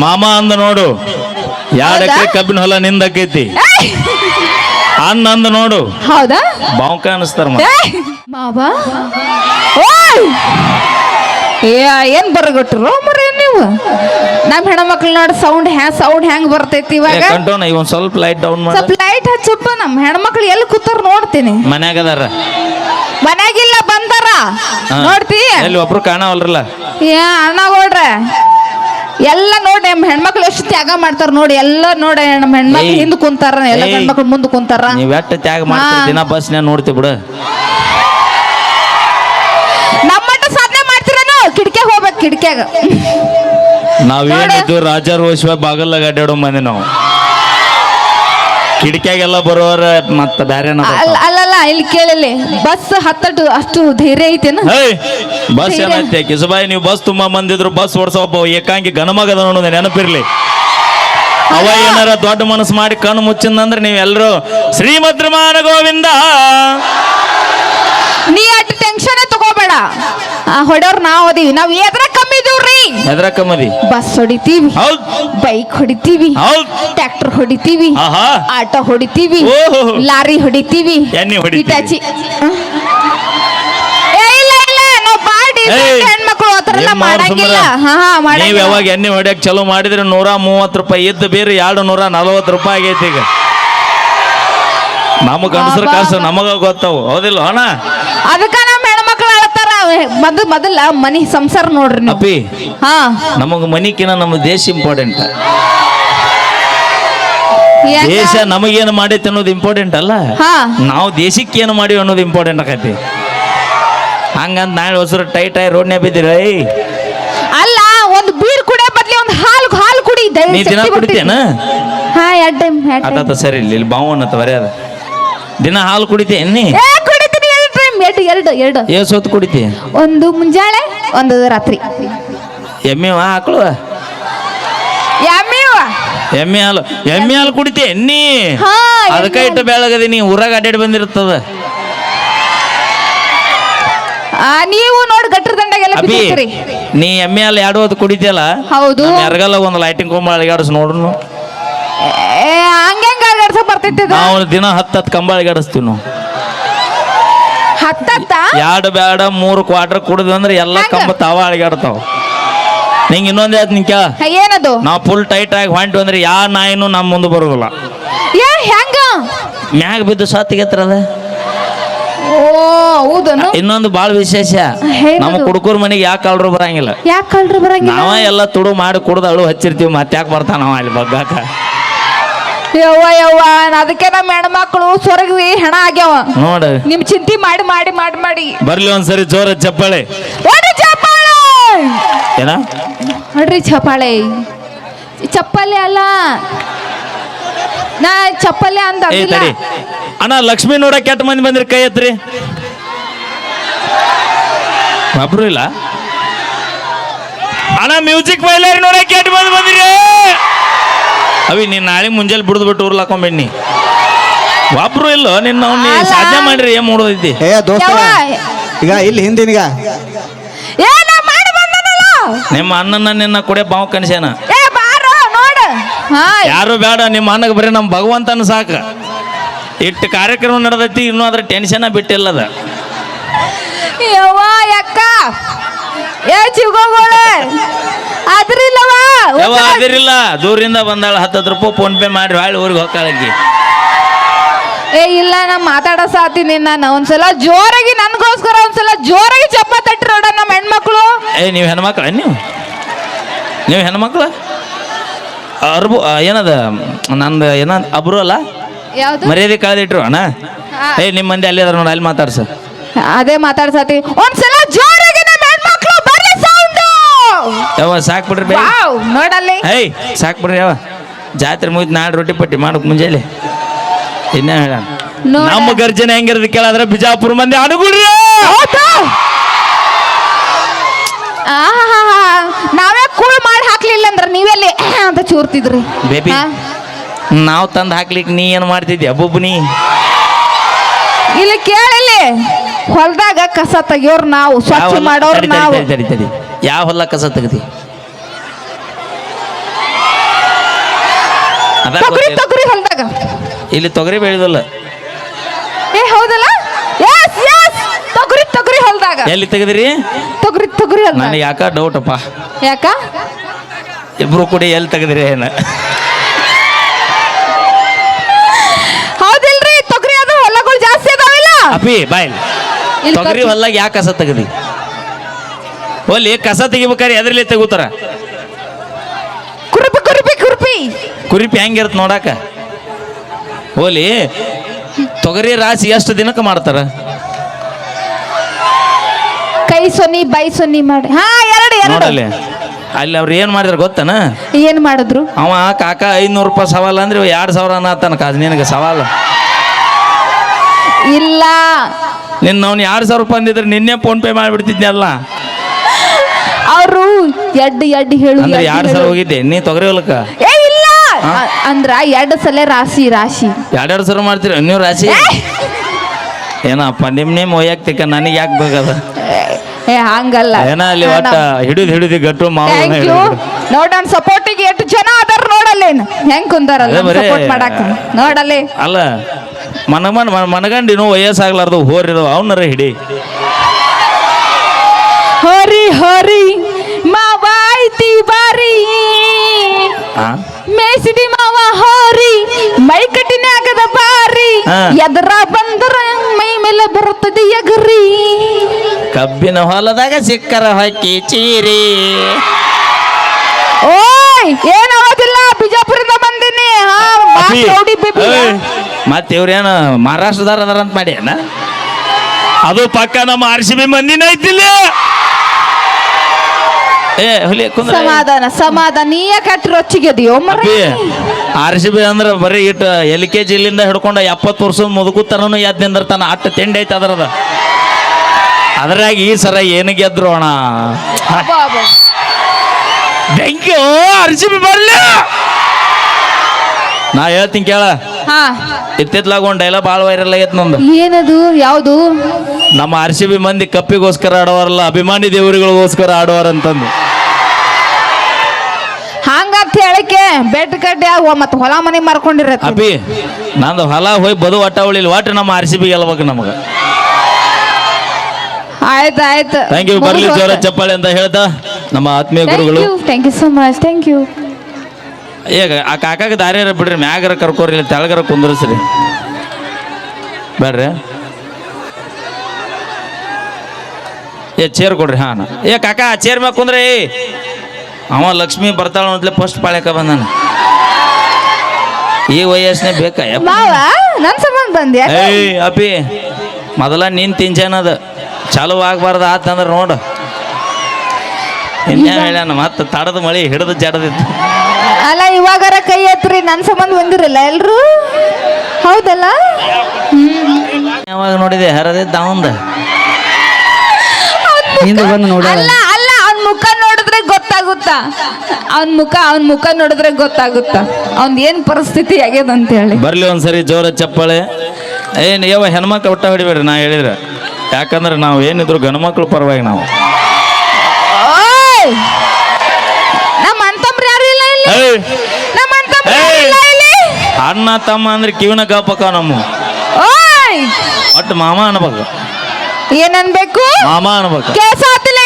ಮಾಮ ಅಂದ ನೋಡು ಎರಡು? ಎಕರೆ ಕಬ್ಬಿನ ಹೊಲ ನಿಂದಕ್ಕೈತಿ! ಅಣ್ಣ ಅಂದ ನೋಡು ಹೌದಾ? ಬಾವುಕ ಅನಿಸ್ತಾರ! ಮಾವ? ಏ ಏನ್ ಬರಗಟ್ರು ನೀವು ನೀವು? ನಮ್ಮ ಹೆಣ್ಮಕ್ಳು ನೋಡಿ ಸೌಂಡ್ ಹ್ಯಾ ಸೌಂಡ್ ಹೆಂಗ್ ಬರ್ತೈತಿ ಇವಾಗ? ಕಂಟೋನ ಇವನ್ ಸ್ವಲ್ಪ ಲೈಟ್ ಡೌನ್ ಮಾಡಿ. ಸ್ವಲ್ಪ ಲೈಟ್ ಹಚ್ಚಪ್ಪ ನಮ್ಮ ಹೆಣ್ಮಕ್ಳು ಎಲ್ಲಿ ಕೂತಾರ ನೋಡ್ತೀನಿ. ಮನ್ಯಾಗ ಅದಾರ? ಮನ್ಯಾಗಿಲ್ಲ ಬಂದಾರ. ನೋಡ್ತಿ? ಎಲ್ಲಿ ಒಬ್ರು ಕಾಣವಲ್ರಲ್ಲ? ಏ ಅಣ್ಣ ನೋಡ್ರೆ ಎಲ್ಲ ನೋಡಿ ನಮ್ಮ ಹೆಣ್ಮಕ್ಳು ಎಷ್ಟು ತ್ಯಾಗ ಮಾಡ್ತಾರ ನೋಡಿ ಎಲ್ಲ ನೋಡಿ ನಮ್ಮ ಹೆಣ್ಮಕ್ಳು. ಹಿಂದ್ ಕುಂತಾರ ಎಲ್ಲ ಹೆಣ್ಮಕ್ಳು ಗಂಡ್ಮಕ್ಳು ಮುಂದ್ ಕುಂತಾರ. ನೀವ್ ಎಟ್ಟ ತ್ಯಾಗ ಮಾಡ್ತೀರಿ? ಹಾ. ದಿನ ಬಸ್ನ್ಯಾಗ ನೋಡ್ತಿ ಬಿಡು. ನಮ್ಮಟ್ಟ ಸಾಧನೆ ಮಾಡ್ತೀರೇನು? ಕಿಟಕಿಯಾಗ ಹೋಗ್ಬೇಕು ಕಿಟಕಿಯಾಗ. ನಾವೇನಿದ್ದು ರಾಜಾರೋಷ ಬಾಗಲ್ಲಾಗ ಅಡ್ಡಾಡೋ ಮಂದಿ ನಾವು. ಕಿಟಕಿಯಾಗೆಲ್ಲ ಬರೋರ ಮತ್ತ ಬ್ಯಾರೆ ಅಲ್ಲ ಅಲ್ಲಲ್ಲ ಇಲ್ಲಿ ಕೇಳಲಿ ಬಸ್ ಹತ್ತಟ್ಟು ಅಷ್ಟು ಧೈರ್ಯ ಐತೇನ ಹೇಯ್ ಬಸ್. ಏನೈತೆ ಕಿಸುಬಾಯಿ ನೀವು ಬಸ್ ತುಂಬಾ ಮಂದಿದ್ರು ಬಸ್ ಓಡಿಸೋ ಒಬ್ಬ ಏಕಾಂಗಿ ಗಣಮಗದ ನೋಡೋದು ನೆನಪಿರ್ಲಿ. ಅವ ಏನಾರ ದೊಡ್ಡ ಮನಸ್ಸು ಮಾಡಿ ಕಣ್ಣು ಮುಚ್ಚಿಂದಂದ್ರೆ ನೀವೆಲ್ಲರೂ ಶ್ರೀಮದ್ರಮಾನ ಗೋವಿಂದ. ನೀ ಅಟ್ ಟೆನ್ಷನ್ ತಗೋಬೇಡ. ಹೊಡೋರ್ ನಾವು ನಾವ್ ಅದೀವಿ ನಾವ್ ಎದ್ರ ಕಮ್ಮಿ ಎದ್ರ ಬಸ್ ಹೊಡಿತೀವಿ. ಹೌದ್. ಬೈಕ್ ಹೊಡಿತೀವಿ. ಹೌದ್. ಟ್ರ್ಯಾಕ್ಟರ್ ಹೊಡಿತೀವಿ. ಆಹಾ. ಆಟೋ ಹೊಡಿತೀವಿ. ಓಹೋ. ಲಾರಿ ಹೊಡಿತೀವಿ. ಎಣ್ಣೆ ಹೊಡಿತೀವಿ. ಇಟಾಚಿ ಏ, ಇಲ್ಲ ಇಲ್ಲ. ನಾವು ಬಾಳ ಏಯ್, ಹೆಣ್ಮಕ್ಳು ಆ ಥರ ಏನ್ ಮಾಡ್ ಮಾಡಂಗಿಲ್ಲ. ಸುಮ್ರ? ಹಾ ಹಾ ನೀವ್ ಮಾಡಂಗಿಲ್ಲ ಯಾವಾಗ ಎಣ್ಣೆ ಹೊಡಿಯಕ್ ಚಲೋ ಮಾಡಿದ್ರೆ ನೂರ ಮೂವತ್ತು ರೂಪಾಯಿ ಇದ್ದು ಬೇರೆ ಎರಡು ನೂರ ನಲವತ್ತು ರೂಪಾಯಿ ಆಗೈತಿ ಈಗ. ನಮಗ್ ಅನ್ಸರ್. ಕಾಸು ನಮಗ ಗೊತ್ತಾವು. ಹೌದಿಲ್ಲ ಅಣ್ಣ ಅದಕ್ಕ ನಮ್ಮ ಮೊದಲ್ ಮೊದಲ ಮನಿ ಸಂಸಾರ ನೋಡ್ರಿ ನೀವು. ಅಪ್ಪಿ ಹಾ. ನಮಗ್ ಮನಿಕಿನ ನಮ್ಮ ದೇಶ ಇಂಪಾರ್ಟೆಂಟ್ ಯಾಕ? ದೇಶ ನಮಗೇನು ಮಾಡೈತೆ ಅನ್ನೋದು ಇಂಪಾರ್ಟೆಂಟ್ ಅಲ್ಲ? ಹಾ. ನಾವು ದೇಶಕ್ಕೆ ಏನು ಮಾಡಿವಿ ಅನ್ನೋದು ಇಂಪಾರ್ಟೆಂಟ್ ಆಕೈತಿ. ಹಂಗಂತ ನಾಳೆ ಹೊಸರು ಟೈಟ್ ಆಗಿ ರೋಡ್ನ್ಯಾಗ ಬಿದ್ದಿರ ಏಯ್. ಅಲ್ಲ ಒಂದು ಬೀರ್ ಕುಡಿಯ ಬದ್ಲಿ ಒಂದು ಹಾಲು ಹಾಲು ಕುಡಿ ಧೈರ್ಯ ನೀ ದಿನ ಶಕ್ತಿ ಬರ್ತೈತಿ. ಕುಡಿತೇನ? ಹಾ ಎರಡ್ ಟೈಮ್ ಎರಡ್ ಟೈಮ್ ಆತಾತ ಸರಿ ಇಲ್ಲಿ ಇಲ್ಲಿ ಅಂತ ಬರೆಯದ. ದಿನ ಹಾಲು ಕುಡಿತೇನಿ ಏ ಕುಡಿತೀನಿ ಎರಡು ಎರಡು. ಎರಡು ಎರಡು ಏ ಸೊತ್ತು ಕುಡಿತಿ? ಒಂದು ಮುಂಜಾಳೆ ಒಂದು ರಾತ್ರಿ. ಎಮ್ಮೆ ಆಕಳು? ಯಾಮಿವ ಎಮ್ಮೆ ಹಾಲು ಎಮ್ಮೆ ಹಾಲು ಕುಡಿತಿ ನೀ ಹಾ, ಅದಕ್ಕ ಇಟ್ಟು ಬೆಳಗದಿ ನೀ ಊರಾಗ ಅಡ್ಡಾಡಿ ಬಂದಿರ್ತದ. ಆ, ನೀವು ನೋಡಿ ಗಟ್ಟರ ದಂಡಗೆಲ್ಲ ಅಭಿ ಬಿದ್ದಿರ್ತೀರಿ ನೀ ಎಮ್ಮೆ ಹಾಲು ಎರಡು ಹೊತ್ತು ಕುಡಿತಿಯಲ್ಲ? ಹೌದು. ಎರಗಲ್ಲ ಒಂದು ಲೈಟಿಂಗ್ ಕಂಬ ಅಳಿಗಾಡಿಸ್ ನೋಡ್ರು ಏ ಹಂಗೆಂಗ ಅಡ್ಸಕ್ ಬರ್ತೈತಿ ಇದು? ನಾವು ದಿನ ಹತ್ತು ಹತ್ತು ಕಂಬ ಅಳಿಗಾಡಿಸ್ತೀವಿ ನಾವು. ಹತ್ತತ್ತ? ಎರಡು ಬೇಡ ಮೂರು ಕ್ವಾರ್ಟರ್ ಕುಡಿದ್ವಿ ಅಂದ್ರೆ ಎಲ್ಲ? ಕಂಬ ತಾವ ಅಳಿಗಾಡ್ತಾವ ನಿಂಗೆ ಇನ್ನೊಂದು ಹೇಳ್ತೀನಿ ನಿಂಕ ಏನದು? ನಾವು ಫುಲ್ ಟೈಟ್ ಆಗಿ ಹೊಂಟು ಅಂದ್ರೆ ಯಾವ ನಾಯಿನೂ ನಮ್ಮ ಮುಂದೆ ಬರೋದಿಲ್ಲ. ಏ ಹೆಂಗ? ಮ್ಯಾಗ ಬಿದ್ದು ಓ ಹೌದನು? ಇನ್ನೊಂದು ಬಾಳ ವಿಶೇಷ? ನಮ್ಮ ಕುಡುಕೂರ್ ಮನೆಗೆ ಯಾಕೆ ಕಳ್ರು ಬರಂಗಿಲ್ಲ. ಯಾಕೆ ಕಳ್ರು ಬರಂಗಿಲ್ಲ? ನಾವ ಎಲ್ಲ ತುಡು ಮಾಡಿ ಕುಡ್ದು ಅಳು ಹಚ್ಚಿರ್ತೀವಿ ಮತ್ತೆ ಯಾಕೆ ಬರ್ತಾನ ಅಲ್ಲಿ ಬಗ್ಗಾಕ. ಯವ್ವ ಯವ್ವ ಅದಕ್ಕೆ ನಮ್ಮ ಹೆಣ್ಮಕ್ಳು ಸೊರಗಿ ಹೆಣ ಆಗ್ಯಾವ. ನೋಡ. ನಿಮ್ ಚಿಂತೆ ಮಾಡಿ ಮಾಡಿ ಮಾಡಿ ಮಾಡಿ. ಬರ್ಲಿ ಒಂದ್ಸರಿ ಜೋರ ಚಪ್ಪಾಳೆ. ನೋಡ್ರಿ ಚಪ್ಪಾಳೆ! ಏನ? ಹೊಡ್ರಿ ಚಪ್ಪಾಳೆ. ಚಪ್ಪಲಿ ಅಲ್ಲ. ನಾ ಚಪ್ಪಲಿ ಅಂತ ಏ ತಡಿ. ಅಣ್ಣ ಲಕ್ಷ್ಮಿ ನೋಡ ಕೆಟ್ಟ ಮಂದಿ ಬಂದ್ರಿ ಕೈ ಎತ್ರಿ. ಒಬ್ರು ಇಲ್ಲ. ಅಣ್ಣ ಮ್ಯೂಸಿಕ್ ಬೈಲಾರಿ ನೋಡ ಕೆಟ್ಟ ಮಂದಿ ಬಂದಿರಿ. ಅವಿ ನೀನು ನಾಳೆ ಮುಂಜಾನೆ ಬಿಡದ್ ಬಿಟ್ಟು ಊರ್ಲ ಹಾಕೊಂಬಿಡ್ನಿ ಒಬ್ರು ಇಲ್ಲ ನಿನ್ನ ಅವ್ನು ನೀ ಅಲ್ಲ. ಸಾಧ್ಯ ಮಾಡ್ರಿ ಏನ್ ಮಾಡೋದೈತಿ? ಏ ದೋಸ್ತ ಈಗ ಇಲ್ಲಿ ಹಿಂದಿನೀಗ. ಏ ನಾ ಮಾಡಿ ಬಂದನಲ್ಲ. ನಿಮ್ಮ ಅಣ್ಣನ ನಿನ್ನ ಕುಡಿಯ ಬಾವು ಕನಸೇನ ಏ ಬಾರೋ ನೋಡು. ಹಾ ಯಾರು ಬೇಡ ನಿಮ್ಮ ಅಣ್ಣಗೆ ಬರೀ ನಮ್ಮ ಭಗವಂತನ ಸಾಕ. ಇಟ್ಟು ಕಾರ್ಯಕ್ರಮ ನಡೆದೈತಿ ಇನ್ನೂ ಅದ್ರ ಟೆನ್ಷನ್ ಬಿಟ್ಟಿಲ್ಲ ಯವ್ವ ಯಕ್ಕ. ಏ ಚಿಗೋಗೋಳೆ. ಅದ್ರಿಲ್ಲವ ಯಾವ ಅದಿರಿಲ್ಲ ದೂರಿಂದ ಬಂದಾಳ ಹತ್ತತ್ತು ರೂಪಾಯಿ ಫೋನ್ ಪೇ ಮಾಡಿ ಹೊಳ್ಳಿ ಊರಿಗೆ ಹೋಗ್ತಾಳಕ್ಕಿ ಏ ಇಲ್ಲ ನಾ ಮಾತಾಡೋ ಸಾತೀನಿ ನಾನು. ಒಂದ್ಸಲ ಜೋರಾಗಿ ನನ್ಗೋಸ್ಕರ ಒಂದ್ಸಲ ಜೋರಾಗಿ ಚಪ್ಪ ತಟ್ಟಿ ನೋಡ ನಮ್ಮ ಹೆಣ್ಮಕ್ಳು. ಏ ನೀವು ಹೆಣ್ಮಕ್ಳ ನೀವು? ನೀವು ಹೆಣ್ಮಕ್ಳ? ಅರ್ಬು ಏನದ ನಂದು ಏನ ಅಬ್ರು ಅಲ್ಲ? ಯಾವ್ದು? ಮರ್ಯಾದೆ ಕಳೆದಿಟ್ರು ಅಣ್ಣ. ಏ ನಿಮ್ಮ ಮಂದಿ ಅಲ್ಲಿ ಅದಾರ ನೋಡಿ ಅಲ್ಲಿ ಮಾತಾಡ್ಸ. ಅದೇ ಮಾತಾಡ್ಸಾತಿ ಒಂದ್ಸಲ ಜೋರಾಗಿ ಯಾವ ಸಾಕ್ ಬಿಡ್ರಿ ಬೇ ವಾವ್ ನೋಡಲ್ಲಿ. ಹೇ ಸಾಕ್ ಬಿಡ್ರಿ ಯಾವ ಜಾತ್ರೆ ಮುಗಿದ್ ನಾಳೆ ರೊಟ್ಟಿ ಪಟ್ಟಿ ಮಾಡಕ್ ಮುಂಜಾನೆ ಇನ್ನ ಹೇಳ? ನೋಡ. ನಮ್ಮ ಗರ್ಜನೆ ಹೆಂಗಿರೋದು ಕೇಳಾದ್ರೆ ಬಿಜಾಪುರ ಮಂದಿ ಅನುಗುಳ್ರಿ ಆಹಾಹಾಹಾ. ನಾವೇ ಕೂಳ್ ಮಾಡಿ ಹಾಕ್ಲಿಲ್ಲ ಅಂದ್ರೆ ನೀವೆಲ್ಲಿ ಅಂತ ಚೂರ್ತಿದ್ರಿ. ಬೇಬಿ ಹಾ? ನಾವು ಹಾಕ್ಲಿಕ್ ಹಾಕ್ಲಿಕ್ಕೆ ನೀ ಏನ್ ಮಾಡ್ತಿದ್ಯ ನೀ? ಇಲ್ಲಿ ಕೇಳಿಲ್ಲಿ. ಹೊಲ್ದಾಗ ಕಸ ತೆಗಿಯೋರು ನಾವು ಸ್ವಚ್ಛ ಮಾಡೋರು ನಾವು. ಯಾವ ಹೊಲ ಕಸ ತೆಗದಿ? ತೊಗರಿ. ತೊಗರಿ ಹೊಲ್ದಾಗ. ಇಲ್ಲಿ ತೊಗರಿ ಬೆಳೆದಲ್ಲ. ಏ ಹೌದಲ್ಲ? ಎಸ್ ಎಸ್ ತೊಗರಿ ತೊಗರಿ ಹೊಲ್ದಾಗ. ಎಲ್ಲಿ ತೆಗೆದಿರಿ? ತೊಗರಿ ತೊಗರಿ ಹೊಲ್ದಾಗ. ನನಗೆ ಯಾಕ ಡೌಟ್ ಅಪ್ಪ. ಯಾಕ? ಇಬ್ರು ಕೂಡ ಎಲ್ಲಿ ತೆಗೆದಿರಿ ಏನ? ಹೌದಿಲ್ರಿ ತೊಗರಿ ಅದು ಹೊಲಗಳು ಜಾಸ್ತಿ ಅದಾವಿಲ್ಲ. ಅಪ್ಪಿ ಬಾಯ್ ತೊಗರಿ ಹೊಲ್ದಾಗ ಯಾಕೆ ಕಸ ತೆಗದಿ ಒಲ್ಲಿ ಕಸ ತೆಗಿಬೇಕಾರೆ ಎದ್ರಲ್ಲಿ ತೆಗೂತಾರ? ಕುರುಪಿ ಕುರುಪಿ ಕುರುಪಿ. ಕುರಿಪಿ ಹೆಂಗಿರತ್ ನೋಡಾಕ? ಹೋಲಿ ತೊಗರಿ ರಾಶಿ ಎಷ್ಟು ದಿನಕ್ಕೆ ಮಾಡ್ತಾರ? ಕೈ ಸೊನ್ನಿ ಬೈ ಸೊನ್ನಿ ಮಾಡಿ. ಹಾ ಎರಡು ಎರಡು. ನೋಡಲ್ಲಿ. ಅಲ್ಲಿ ಅವ್ರು ಏನು ಮಾಡಿದ್ರು ಗೊತ್ತನ? ಏನ್ ಮಾಡಿದ್ರು? ಅವ ಕಾಕ ಐನೂರು ರೂಪಾಯಿ ಸವಾಲ್ ಅಂದ್ರೆ ಎರಡು ಸಾವಿರ ಅನ್ನತ್ತಾನ ಕಾದ್ ನಿನಗೆ ಸವಾಲು. ಇಲ್ಲ. ನಿನ್ನ ಅವ್ನು ಯಾರು ಸಾವಿರ ರೂಪಾಯಿ ಅಂದಿದ್ರೆ ನಿನ್ನೆ ಫೋನ್ ಪೇ ಮಾಡಿಬಿಡ್ತಿದ್ನಲ್ಲ ಅವರು ಎಡ್ ಎಡ್ ಹೇಳು ಅಂದ್ರೆ ಎಡ್ ಸಲ ಹೇಳು. ಸಾವಿರ ಹೋಗಿದ್ದೆ? ನೀ ತೊಗರಿ ಹೊಲಕ್ಕ? ಏ ಇಲ್ಲ. ಅ- ಅಂದ್ರ ಎರಡು ಸಲ ರಾಶಿ ರಾಶಿ. ಎರಡೆರಡು ಸಲ ಮಾಡ್ತೀರಿ? ನೀವು ರಾಶಿ? ಏನಪ್ಪ ನಿಮ್ಮ ನೇಮ್ ಒಯ್ಯಾಕ್ತಿಕ ನನಗೆ ಯಾಕೆ ಬೇಕದ? ಏ ಹಂಗಲ್ಲ. ಏನ ಅಲ್ಲಿ ಒಟ್ಟ ಹಿಡಿದು ಹಿಡಿದು ಗಟ್ಟು ಮಾವು ಥ್ಯಾಂಕ್ ಯು ಸಪೋರ್ಟಿಗೆ ಎಷ್ಟು ಅದಾರ ಹೆಂಗ್ ಕುಂತಾರಲ್ಲ ಅದೇ ಬರೇ- ಸಪೋರ್ಟ್ ಮಾಡಾಕ ನೋಡಲ್ಲಿ. ಅಲ್ಲ ಮನಗಂಡ್ ಮನಗಂಡಿನೂ ವಯಸ್ಸಾಗ್ಲಾರ್ದು ಹೋರಿದವ ಅವನರ ಹಿಡಿ. ಹರಿ ಹರಿ ಮಾವಾಯ್ತಿ ಬಾರಿ. ಆ? ಮೇಸಿದಿ ಮಾವ ಹೋರಿ ಮೈ ಕಟ್ಟಿನ ಆಗದ ಬಾರಿ. ಹಾ. ಎದರ ಬಂದ್ರ ಮೈ ಮೇಲೆ ಬರುತ್ತದೆ ಎಗರಿ. ಕಬ್ಬಿನ ಹೊಲದಾಗ ಸಿಕ್ಕರ ಹಕ್ಕಿ ಚೀರಿ. ಓಯ್ ಏನ್ ಆಗೋದಿಲ್ಲ ಬಿಜಾಪುರದಿಂದ ಬಂದಿನಿ ಹಾ ರೌಡಿ ಬೇಬಿ ಮತ್ತೆ ಇವ್ರೇನು ಮಹಾರಾಷ್ಟ್ರದಾರ ಅದಾರ ಅಂತ ಮಾಡಿ ಅಣ್ಣ ಅದು ಪಕ್ಕ ನಮ್ಮ ಆರ್ ಸಿ ಬಿ ಮಂದಿನ ಐತಿಲ್ಲ. ಏ ಹುಲಿ ಕುಂದ್ರ. ಸಮಾಧಾನ ಸಮಾಧಾನ ನೀ ಯಾಕೆ ರೊಚ್ಚಿಗೆದಿಯೋ ಮರ ಅಪ್ಪಿ ಆರ್ ಸಿ ಬಿ ಅಂದ್ರೆ ಬರೀ ಇಟ್ಟು ಎಲ್ ಕೆ ಜಿ ಇಲ್ಲಿಂದ ಹಿಡ್ಕೊಂಡು ಎಪ್ಪತ್ತು ವರ್ಷದ ಮುದುಕುತನೂ ಎದ್ದು ನಿಂದಿರ್ತಾನ ಅಟ್ಟ ತಿಂಡಿ ಐತೆ ಅದ್ರದ. ಅದ್ರಾಗ ಈ ಸರ ಏನು ಗೆದ್ರು ಅಣ್ಣ? ಬೆಂಕಿ ಆರ್ ಸಿ ಬಿ ಬರ್ಲಿ. ನಾ ಹೇಳ್ತೀನಿ ಕೇಳ. ಹಾ. ಇತ್ತಿತ್ಲಾಗ ಒಂದು ಡೈಲಾಗ್ ಭಾಳ ವೈರಲ್ ಆಗೈತೆ ನಂದು. ಏನದು ಯಾವುದು? ನಮ್ಮ ಆರ್ ಸಿ ಬಿ ಮಂದಿ ಕಪ್ಪಿಗೋಸ್ಕರ ಆಡೋರಲ್ಲ ಅಭಿಮಾನಿ ದೇವರುಗಳಿಗೋಸ್ಕರ ಆಡೋರ್ ಅಂತಂದು. ಹಂಗಂತ ಹೇಳಕ್ಕೆ ಬೆಟ್ ಕಡ್ಡಿ ಆಗುವ ಮತ್ತೆ ಹೊಲ ಮನೆ ಮಾರ್ಕೊಂಡಿರತ್ತೆ. ಅಭಿ ನಂದು ಹೊಲ ಹೋಗಿ ಬದು ಒಟ್ಟ ಉಳಿಲ್ ಒಟ್ಟು ನಮ್ಮ ಆರ್ ಸಿ ಬಿ ಗೆಲ್ಬೇಕು ನಮಗೆ. ಆಯ್ತು ಆಯ್ತು. ಥ್ಯಾಂಕ್ ಯು ಬರ್ಲಿ ಜೋರ ಚಪ್ಪಾಳೆ ಅಂತ ಹೇಳ್ತಾ ನಮ್ಮ ಆತ್ಮೀಯ ಗುರುಗಳು. Thank you so much thank you ಈಗ ಆ ಕಾಕಾಗ ದಾರಿಯಾರ ಬಿಡ್ರಿ ಮ್ಯಾಗರ ಕರ್ಕೋರಿ ಇಲ್ಲಿ ತೆಳಗರ ಕುಂದ್ರಸ್ರಿ. ಬೇಡ್ರಿ ಏ ಚೇರ್ ಕೊಡ್ರಿ ಹಾಂ ಏ ಕಾಕ ಚೇರ್ ಮ್ಯಾಗ ಕುಂದ್ರಿ. ಅವ ಲಕ್ಷ್ಮಿ ಬರ್ತಾಳ ಅಂತಲೇ ಫಸ್ಟ್ ಪಾಳ್ಯಕ ಬಂದಾನ. ಈ ವಯಸ್ಸನೇ ಬೇಕಾ ಸಂಬಂಧ ಏಯ್ ಮೊದಲ ನೀನ್ ತಿಂಚನದ ಚಾಲು ಆಗ್ಬಾರ್ದು ಆತಂದ್ರೆ ನೋಡು. ಇನ್ನೇನು ಹೇಳ್ಯಾನ ಮತ್ತೆ ತಡದ ಮಳಿ ಹಿಡಿದು ಜಡದಿತ್ತು. ಅಲ್ಲ ಇವಾಗಾರ ಕೈ ಎತ್ರಿ ನನ್ ಸಂಬಂಧ ಬಂದಿರಲ್ಲ ಎಲ್ರು? ಹೌದಲ್ಲ? ಯಾವಾಗ ನೋಡಿದೆ? ಹರದಿದ್ದ ಅವಂದ ಹಿಂದೆ ಬಂದು ನೋಡ ಅಲ್ಲ ಅಲ್ಲ ಅವ್ನ ಮುಖ ನೋಡಿದ್ರೆ ಗೊತ್ತಾಗುತ್ತಾ. ಅವ್ನ ಮುಖ ಅವ್ನ ಮುಖ ನೋಡಿದ್ರೆ ಗೊತ್ತಾಗುತ್ತಾ. ಅವ್ನ್ ಏನ್ ಪರಿಸ್ಥಿತಿ ಆಗ್ಯದ ಅಂತ ಹೇಳಿ ಬರ್ಲಿ ಒಂದ್ಸರಿ ಜೋರ ಚಪ್ಪಾಳೆ. ಏನ್ ಯಾವ ಹೆಣ್ಮಕ್ಳು ಒಟ್ಟ ಹೊಡಿಬೇಡ್ರಿ ನಾ ಹೇಳಿದ್ರೆ. ಯಾಕಂದ್ರೆ ನಾವು ಏನಿದ್ರು ಗಂಡ್ಮಕ್ಳು ಪರವಾಗಿ ನಾವು ಓಯ್! ನಮ್ಮ ಅಂತಮ್ರು ಯಾರು ಇಲ್ಲ ಇಲ್ಲಿ ಏಯ್! ನಮ್ಮ ಅಂತಮ್ರು ಯಾರು ಏಯ್! ಇಲ್ಲ ಇಲ್ಲಿ ಅಣ್ಣ ತಮ್ಮ ಅಂದ್ರೆ ಕಿವಿನ ಕಾಪಕ್ಕ ನಮ್ಮ. ಓಯ್! ಒಟ್ಟು ಮಾಮ ಅನ್ಬೇಕು. ಏನನ್ಬೇಕು? ಮಾಮ ಅನ್ಬೇಕು. ಕೇಸಾತಿಲ್ಲ